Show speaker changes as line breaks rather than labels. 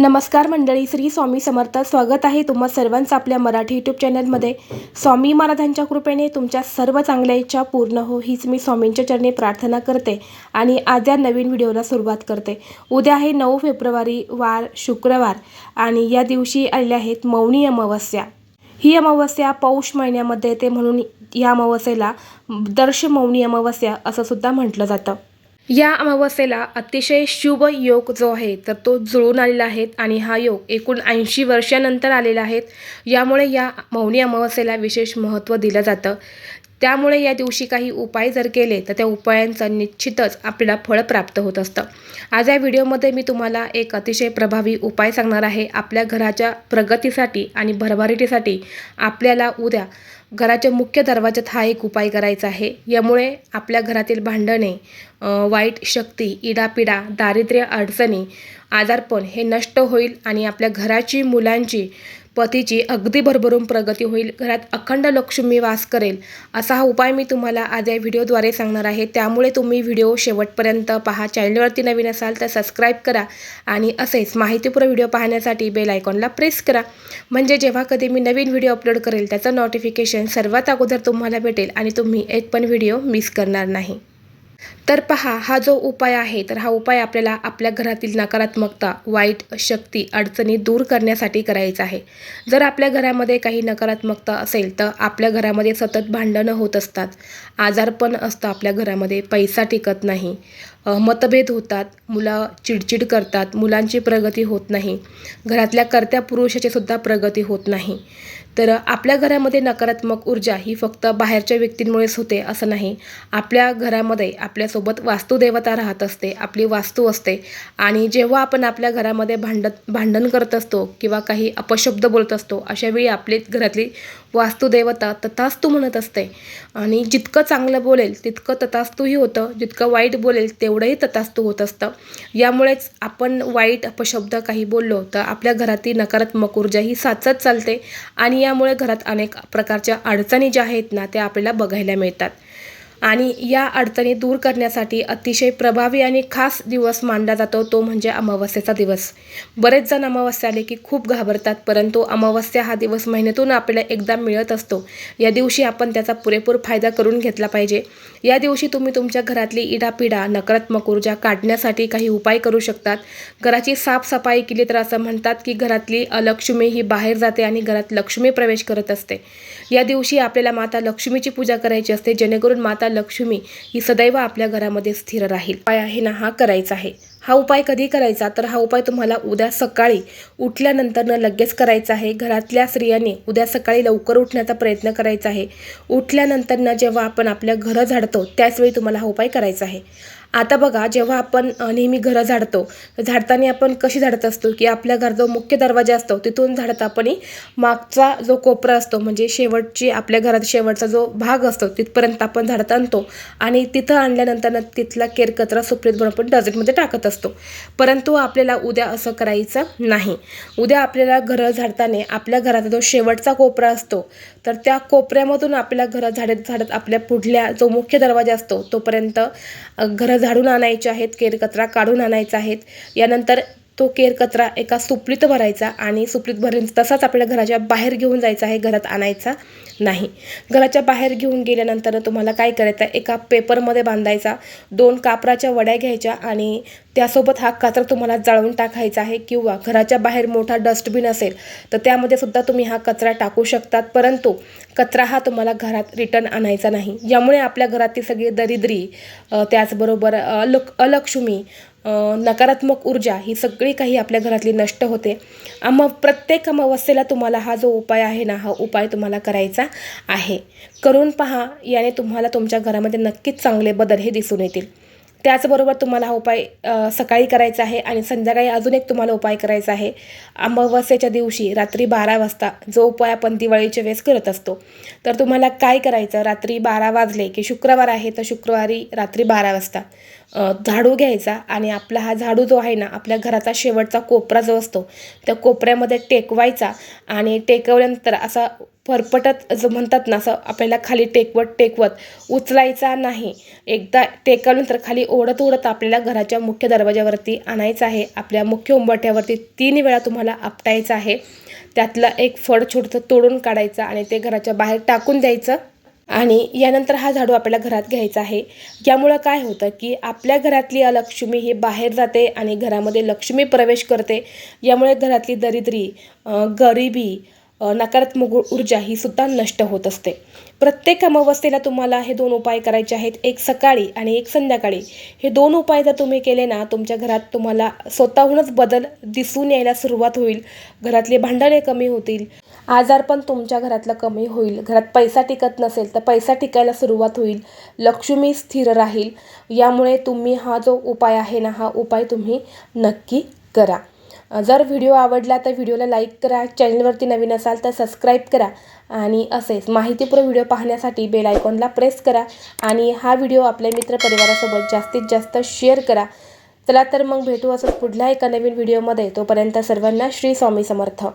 नमस्कार मंडळी श्री स्वामी समर्थ. स्वागत आहे तुम्हा सर्वांचं आपल्या मराठी यूट्यूब चॅनलमध्ये स्वामी महाराजांच्या कृपेने तुमच्या सर्व चांगल्या इच्छा पूर्ण हो हीच मी स्वामींच्या चरणी प्रार्थना करते आणि आज या नवीन व्हिडिओला सुरुवात करते. उद्या आहे नऊ फेब्रुवारी वार शुक्रवार आणि या दिवशी आलेल्या आहेत मौनी अमावस्या. ही अमावस्या पौष महिन्यामध्ये येते म्हणून या अमावस्येला दर्श मौनी अमावस्या असं सुद्धा म्हटलं जातं. या अमावस्येला अतिशय शुभ योग जो आहे तर तो जुळून आलेला आहे आणि हा योग एकूण ऐंशी वर्षानंतर आलेला आहे. यामुळे या मौनी अमावस्येला विशेष महत्त्व दिलं जातं. त्यामुळे या दिवशी काही उपाय जर केले तर त्या उपायांचं निश्चितच आपल्याला फळ प्राप्त होत असतं. आज या व्हिडिओमध्ये मी तुम्हाला एक अतिशय प्रभावी उपाय सांगणार आहे. आपल्या घराच्या प्रगतीसाठी आणि भरभराटीसाठी आपल्याला उद्या घराच्या मुख्य दरवाजात हा एक उपाय करायचा आहे. यामुळे आपल्या घरातील भांडणे वाईट शक्ती इडापिडा दारिद्र्य अडचणी आजारपण हे नष्ट होईल आणि आपल्या घराची मुलांची पतीची अगदी भरभरून प्रगती होईल घरात अखंड लक्ष्मी वास करेल असा हा उपाय मी तुम्हाला आज या व्हिडिओद्वारे सांगणार आहे. त्यामुळे तुम्ही व्हिडिओ शेवटपर्यंत पहा. चॅनलवरती नवीन असाल तर सबस्क्राईब करा आणि असेच माहितीपूर्ण व्हिडिओ पाहण्यासाठी बेल आयकॉनला प्रेस करा. म्हणजे जेव्हा कधी मी नवीन व्हिडिओ अपलोड करेल त्याचं नोटिफिकेशन सर्वात अगोदर तुम्हाला भेटेल आणि तुम्ही एक पण व्हिडिओ मिस करणार नाही. तर पहा हा जो उपाय आहे तर हा उपाय आपल्याला आपल्या घरातील नकारात्मकता वाईट शक्ती अडचणी दूर करण्यासाठी करायचा आहे. जर आपल्या घरामध्ये काही नकारात्मकता असेल तर आपल्या घरामध्ये सतत भांडणं होत असतात. आजारपण असतं आपल्या घरामध्ये पैसा टिकत नाही. मतभेद होतात मुलं चिडचिड करतात मुलांची प्रगती होत नाही. घरातल्या कर्त्या पुरुषाची सुद्धा प्रगती होत नाही. तर आपल्या घरामध्ये नकारात्मक ऊर्जा ही फक्त बाहेरच्या व्यक्तींमुळेच होते असं नाही. आपल्या घरामध्ये आपल्यासोबत वास्तुदेवता राहत असते आपली वास्तू असते. आणि जेव्हा आपण आपल्या घरामध्ये भांडत भांडण करत असतो किंवा काही अपशब्द बोलत असतो अशावेळी आपली घरातली वास्तुदेवता तथास्तू म्हणत असते. आणि जितकं चांगलं बोलेल तितकं तथास्तूही होतं. जितकं वाईट बोलेल तेवढंही तथास्तू होत असतं. यामुळेच आपण वाईट अपशब्द काही बोललो तर आपल्या घरातील नकारात्मक ऊर्जा ही साचत चालते. आणि यामुळे घरात अनेक प्रकारच्या अडचणी ज्या आहेत ना त्या आपल्याला बघायला मिळतात. आणि या अडचणी दूर करण्यासाठी अतिशय प्रभावी आणि खास दिवस मानला जातो तो म्हणजे अमावस्येचा दिवस. बरेच जण अमावस्या आले की खूप घाबरतात परंतु अमावस्या हा दिवस महिन्यातून आपल्याला एकदा मिळत असतो. या दिवशी आपण त्याचा पुरेपूर फायदा करून घेतला पाहिजे. या दिवशी तुम्ही तुमच्या घरातली इडापिडा नकारात्मक ऊर्जा काढण्यासाठी काही उपाय करू शकतात. घराची साफसफाई केली तर असं म्हणतात की घरातली अलक्ष्मी ही बाहेर जाते आणि घरात लक्ष्मी प्रवेश करत असते. या दिवशी आपल्याला माता लक्ष्मीची पूजा करायची असते जेणेकरून माता लक्ष्मी ही सदैव आपल्या घरामध्ये स्थिर राहील. उपाय आहे ना हा करायचा आहे. हा उपाय कधी करायचा? तर हा उपाय तुम्हाला उद्या सकाळी उठल्यानंतर लगेच करायचा आहे. घरातल्या स्त्रियांनी उद्या सकाळी लवकर उठण्याचा प्रयत्न करायचा आहे. उठल्यानंतर जेव्हा आपण आपल्या घरं झाडतो त्याचवेळी तुम्हाला हा उपाय करायचा आहे. आता बघा जेव्हा आपण नेहमी घरं झाडतो झाडताना आपण कशी झाडत असतो की आपल्या घर जो मुख्य दरवाजा असतो तिथून झाडत आपण मागचा जो कोपरा असतो म्हणजे शेवटची आपल्या घरात शेवटचा जो भाग असतो तिथपर्यंत आपण झाडत आणतो आणि तिथं आणल्यानंतर तिथला केरकचरा सुप्रीत म्हणून आपण डस्टबिनमध्ये टाकत असतो. परंतु आपल्याला उद्या असं करायचं नाही. उद्या आपल्याला घरं झाडताना आपल्या घराचा जो शेवटचा कोपरा असतो तर त्या कोपऱ्यामधून आपल्याला घरात झाडत झाडत आपल्या पुढल्या जो मुख्य दरवाजा असतो तोपर्यंत घरं झाडून आणायचे आहेत केरकचरा काढून आणायचा आहेत. यानंतर तो केरकचरा एका सुपलीत भरायचा आणि सुपलीत भरून तसाच आपल्या घराच्या बाहेर घेऊन जायचा आहे घरात आणायचा नाही. घराच्या बाहेर घेऊन गेल्यानंतर तुम्हाला काय करायचं आहे? एका पेपरमध्ये बांधायचा दोन कापराच्या वड्या घ्यायच्या आणि त्यासोबत हा कचरा तुम्हाला जाळून टाकायचा आहे किंवा घराच्या बाहेर मोठा डस्टबिन असेल तर त्यामध्ये सुद्धा तुम्ही हा कचरा टाकू शकतात. परंतु कचरा हा तुम्हाला घरात रिटर्न आणायचा नाही. यामुळे आपल्या घरातील सगळी दरिद्री त्याचबरोबर अलक अलक्ष्मी नकारात्मक ऊर्जा ही सगळी काही आपल्या घरातली नष्ट होते. मग प्रत्येक अमावस्येला तुम्हाला हा जो उपाय आहे ना हा उपाय तुम्हाला करायचा आहे. करून पहा याने तुम्हाला तुमच्या घरामध्ये नक्कीच चांगले बदल हे दिसून येतील. त्याचबरोबर तुम्हाला हा उपाय सकाळी करायचा आहे आणि संध्याकाळी अजून एक तुम्हाला उपाय करायचा आहे. अमावस्येच्या दिवशी रात्री बारा वाजता जो उपाय आपण दिवाळीच्या वेळेस करत असतो तर तुम्हाला काय करायचं? रात्री बारा वाजले की शुक्रवार आहे तर शुक्रवारी रात्री बारा वाजता. झाडू घ्यायचा आणि आपला हा झाडू जो आहे ना आपल्या घराचा शेवटचा कोपरा जो असतो त्या कोपऱ्यामध्ये टेकवायचा आणि टेकवल्यानंतर असा फरफटत जो म्हणतात ना असं आपल्याला खाली टेकवत टेकवत उचलायचा नाही. एकदा टेकवल्यानंतर खाली ओढत ओढत आपल्याला घराच्या मुख्य दरवाजावरती आणायचं आहे. आपल्या मुख्य उंबरठ्यावरती तीन वेळा तुम्हाला आपटायचं आहे. त्यातलं एक फळ छोटंसं तोडून काढायचं आणि ते घराच्या बाहेर टाकून द्यायचं. आणि यानंतर हा झाडू आपल्याला घरात घ्यायचा आहे. यामुळं काय होतं की आपल्या घरातली अलक्ष्मी ही बाहेर जाते आणि घरामध्ये लक्ष्मी प्रवेश करते. यामुळे घरातली दरिद्री गरिबी नकारात्मक ऊर्जा ही सुद्धा नष्ट होत असते. प्रत्येक अमावस्येला तुम्हाला हे दोन उपाय करायचे आहेत. एक सकाळी आणि एक संध्याकाळी. हे दोन उपाय जर तुम्ही केले ना तुमच्या घरात तुम्हाला स्वतःहूनच बदल दिसून यायला सुरुवात होईल. घरातली भांडणे कमी होतील. आजार पण तुमच्या घरातलं कमी होईल. घरात पैसा टिकत नसेल तर पैसा टिकायला सुरुवात होईल. लक्ष्मी स्थिर राहील. यामुळे तुम्ही हा जो उपाय आहे ना हा उपाय तुम्ही नक्की करा. जर व्हिडिओ आवडला तर व्हिडिओला लाईक करा. चॅनलवरती नवीन असाल तर सबस्क्राईब करा. आणि असेच माहितीपूर्ण व्हिडिओ पाहण्यासाठी बेल आयकॉनला प्रेस करा. आणि हा व्हिडिओ आपल्या मित्रपरिवारासोबत जास्तीत जास्त शेअर करा. चला तर मग भेटू असं पुढल्या एका नवीन व्हिडिओमध्ये तोपर्यंत सर्वांना श्री स्वामी समर्थ.